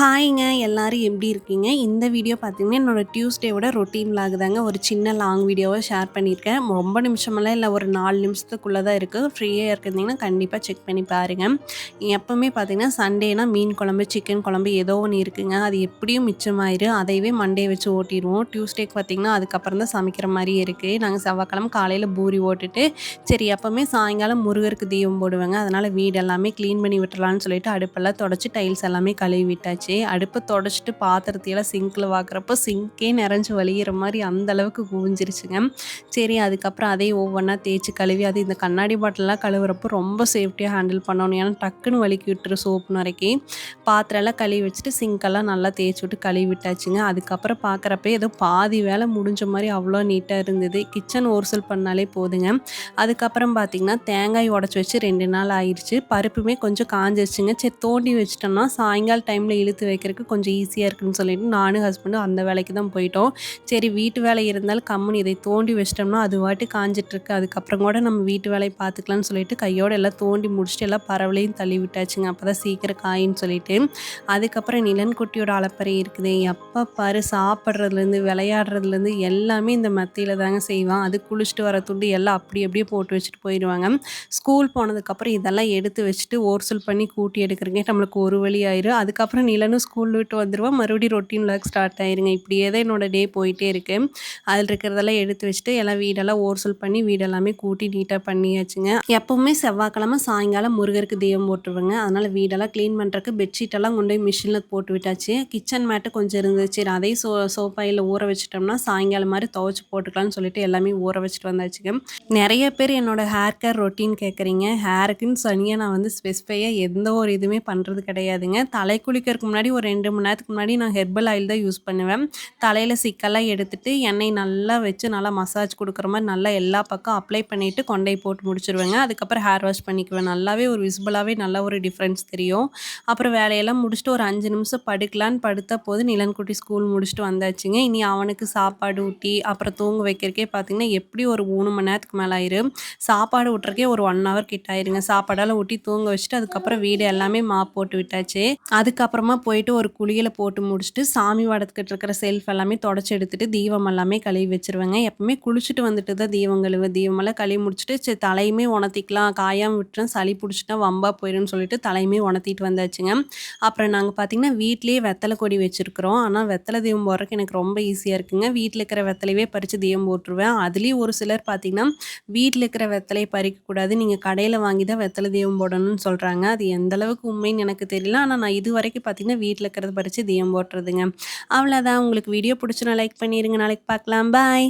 ஹாய்ங்க எல்லாரும் எப்படி இருக்கீங்க? இந்த வீடியோ பார்த்தீங்கன்னா என்னோடய டியூஸ்டேவோட ரொட்டீன் vlog தாங்க. ஒரு சின்ன லாங் வீடியோவை ஷேர் பண்ணியிருக்கேன். ரொம்ப நிமிஷமெல்லாம் இல்லை ஒரு நாலு நிமிஷத்துக்குள்ளே தான் இருக்குது ஃப்ரீயாக இருந்தீங்கன்னா கண்டிப்பாக செக் பண்ணி பாருங்கள் எப்போவுமே பார்த்திங்கன்னா சண்டேனா மீன் குழம்பு சிக்கன் குழம்பு ஏதோ ஒன்று இருக்குங்க. அது எப்படியும் மிச்சமாயிரும் அதையவே மண்டே வச்சு ஓட்டிடுவோம். டியூஸ்டேக்கு பார்த்தீங்கன்னா அதுக்கப்புறம் தான் சமைக்கிற மாதிரி இருக்குது நாங்கள் செவ்வாய்க்கிழமை காலையில் பூரி ஓட்டுட்டு சரி எப்போவுமே சாயங்காலம் முருகருக்கு தீபம் போடுவேங்க. அதனால் வீடு எல்லாமே க்ளீன் பண்ணி விட்டுறலான்னு சொல்லிட்டு அடுப்பெல்லாம் தொடச்சி டைல்ஸ் எல்லாமே கழுவி விட்டாச்சு. அடுப்பை தொடச்சிட்டு பாத்திரத்தையெல்லாம் சிங்கில் வாக்குறப்போ சிங்கே நிறைஞ்சு வலிகிற மாதிரி அந்த அளவுக்கு குவிஞ்சிருச்சுங்க. சரி அதுக்கப்புறம் அதே ஒவ்வொன்றா தேய்ச்சி கழுவி அது இந்த கண்ணாடி பாட்டிலெலாம் கழுவுறப்போ ரொம்ப சேஃப்டியாக ஹேண்டில் பண்ணணும். ஏன்னா டக்குன்னு வலிக்கி விட்டுரு சோப்பு நிறைக்கி பாத்திரம்லாம் கழுவி வச்சுட்டு சிங்கெல்லாம் நல்லா தேய்ச்சி விட்டு கழுவி விட்டாச்சுங்க. அதுக்கப்புறம் பார்க்குறப்ப ஏதோ பாதி வேலை முடிஞ்ச மாதிரி அவ்வளோ நீட்டாக இருந்தது. கிச்சன் ஓர்சல் பண்ணாலே போதுங்க. அதுக்கப்புறம் பார்த்திங்கன்னா தேங்காய் உடச்சி வச்சு ரெண்டு நாள் ஆயிடுச்சு பருப்புமே கொஞ்சம் காஞ்சிருச்சுங்க. சரி தோண்டி வச்சிட்டோம்னா சாயங்கால டைமில் இழுத்து எடுத்து வைக்கிறதுக்கு கொஞ்சம் ஈஸியாக இருக்குன்னு சொல்லிட்டு நானும் ஹஸ்பண்டும் அந்த வேலைக்கு தான் போயிட்டோம். சரி வீட்டு வேலை இருந்தாலும் கம்முன்னு இதை தோண்டி வச்சிட்டோம்னா அது வாட்டி காஞ்சிட்ருக்கு அதுக்கப்புறம் கூட நம்ம வீட்டு வேலையை பார்த்துக்கலாம்னு சொல்லிட்டு கையோடு எல்லாம் தோண்டி முடிச்சுட்டு எல்லாம் பறவலையும் தள்ளி விட்டாச்சுங்க. அப்போ தான் சீக்கிரம் காயின்னு சொல்லிட்டு. அதுக்கப்புறம் நிலன் குட்டியோட அலப்பறை இருக்குது எப்போ பாரு சாப்பிட்றதுலேருந்து விளையாடுறதுலேருந்து எல்லாமே இந்த மத்தியில் தாங்க செய்வான். அது குளிச்சுட்டு வர துண்டு எல்லாம் அப்படி அப்படியே போட்டு வச்சுட்டு போயிடுவாங்க. ஸ்கூல் போனதுக்கப்புறம் இதெல்லாம் எடுத்து வச்சுட்டு ஓர்சல் பண்ணி கூட்டி எடுக்கிறங்க நம்மளுக்கு ஒரு வழி ஆயிரும். அதுக்கப்புறம் நிலன் நிலனும் ஸ்கூல் விட்டு வந்துடுவான் மறுபடியும் ரொட்டீன் லாக் ஸ்டார்ட் ஆயிருங்க. இப்படியே தான் என்னோட டே போயிட்டே இருக்கு. அதில் இருக்கிறதெல்லாம் எடுத்து வச்சுட்டு எல்லாம் வீடெல்லாம் ஓர்சல் பண்ணி வீடெல்லாமே கூட்டி நீட்டாக பண்ணியாச்சுங்க. எப்போவுமே செவ்வாய்க்கிழமை சாயங்காலம் முருகருக்கு தெய்வம் போட்டுருவேங்க. அதனால் வீடெல்லாம் க்ளீன் பண்ணுறக்கு பெட்ஷீட்டெல்லாம் கொண்டு போய் மிஷினில் போட்டு விட்டாச்சு. கிச்சன் மேட்டு கொஞ்சம் இருந்துச்சு. அதையும் சோ சோஃபாயில் ஊற வச்சிட்டோம்னா சாயங்காலம் மாதிரி துவைச்சி போட்டுக்கலாம்னு சொல்லிட்டு எல்லாமே ஊற வச்சுட்டு வந்தாச்சுங்க. நிறைய பேர் என்னோட ஹேர் கேர் ரொட்டீன் கேட்குறீங்க ஹேருக்குன்னு சனியாக நான் வந்து ஸ்பெசிஃபையாக எந்த ஒரு இதுவுமே பண்ணுறது கிடையாதுங்க. தலை குளிக்கிறதுக்கு முன்னாடி முன்னாடி ஒரு ரெண்டு மணி நேரத்துக்கு முன்னாடி நான் ஹெர்பல் ஆயில் தான் யூஸ் பண்ணுவேன். தலையில் சிக்கெல்லாம் எடுத்துட்டு எண்ணெய் நல்லா வச்சு நல்லா மசாஜ் கொடுக்குற மாதிரி நல்லா எல்லா பக்கம் அப்ளை பண்ணிவிட்டு கொண்டை போட்டு முடிச்சிருவேங்க. அதுக்கப்புறம் ஹேர் வாஷ் பண்ணிக்குவேன். நல்லாவே ஒரு விசிபிளாகவே நல்ல ஒரு டிஃப்ரென்ஸ் தெரியும். அப்புறம் வேலையெல்லாம் முடிச்சுட்டு ஒரு அஞ்சு நிமிஷம் படுக்கலான்னு படுத்த போது நிலன்குட்டி ஸ்கூல் முடிச்சுட்டு வந்தாச்சுங்க. இனி அவனுக்கு சாப்பாடு ஊட்டி அப்புறம் தூங்க வைக்கிறக்கே பார்த்தீங்கன்னா எப்படி ஒரு மூணு மணி நேரத்துக்கு மேலே ஆயிரும் சாப்பாடு ஊட்டுறக்கே ஒரு ஒன் ஹவர் கிட்ட ஆயிருங்க. சாப்பாடெல்லாம் ஊட்டி தூங்க வச்சுட்டு அதுக்கப்புறம் வீடு எல்லாமே மாப் போட்டு விட்டாச்சு. அதுக்கப்புறமா போயிட்டு ஒரு குழியில் போட்டு முடிச்சுட்டு சாமி வடத்துக்கிட்டு இருக்கிற செல்ஃப் எல்லாமே தொடச்சி எடுத்துட்டு தீபம் எல்லாமே கழுவி வச்சுருவேங்க. எப்பவுமே குளிச்சுட்டு வந்துட்டு தான் தீபம் கழுவு தீபமெல்லாம் கழுவி முடிச்சுட்டு சரி தலையுமே உணர்த்திக்கலாம். காயாமல் விட்டுறேன். சளி பிடிச்சிட்டா வம்பா போயிடும்னு சொல்லிட்டு தலையுமே உணர்த்திட்டு வந்தாச்சுங்க. அப்புறம் நாங்கள் பார்த்தீங்கன்னா வீட்லேயே வெத்தலை கொடி வச்சுருக்குறோம். ஆனால் வெத்தலை தீபம் போடுறதுக்கு எனக்கு ரொம்ப ஈஸியாக இருக்குங்க. வீட்டில் இருக்கிற வெத்தலையே பறித்து தீபம் போட்டுருவேன். அதுலேயும் ஒரு சிலர் பார்த்தீங்கன்னா வீட்டில் இருக்கிற வெத்தலையை பறிக்கக்கூடாது நீங்கள் கடையில் வாங்கி தான் வெத்தலை தீபம் போடணும்னு சொல்கிறாங்க அது எந்த அளவுக்கு உண்மைன்னு எனக்கு தெரியல. ஆனால் நான் இது வரைக்கும் பார்த்தீங்கன்னா வீட்டில் இருக்கிறத பறித்து தியம் போட்டுறதுங்க. அவ்வளோதான் உங்களுக்கு வீடியோ பிடிச்சினா லைக் பண்ணிடுங்க நாளைக்கு பார்க்கலாம். பாய்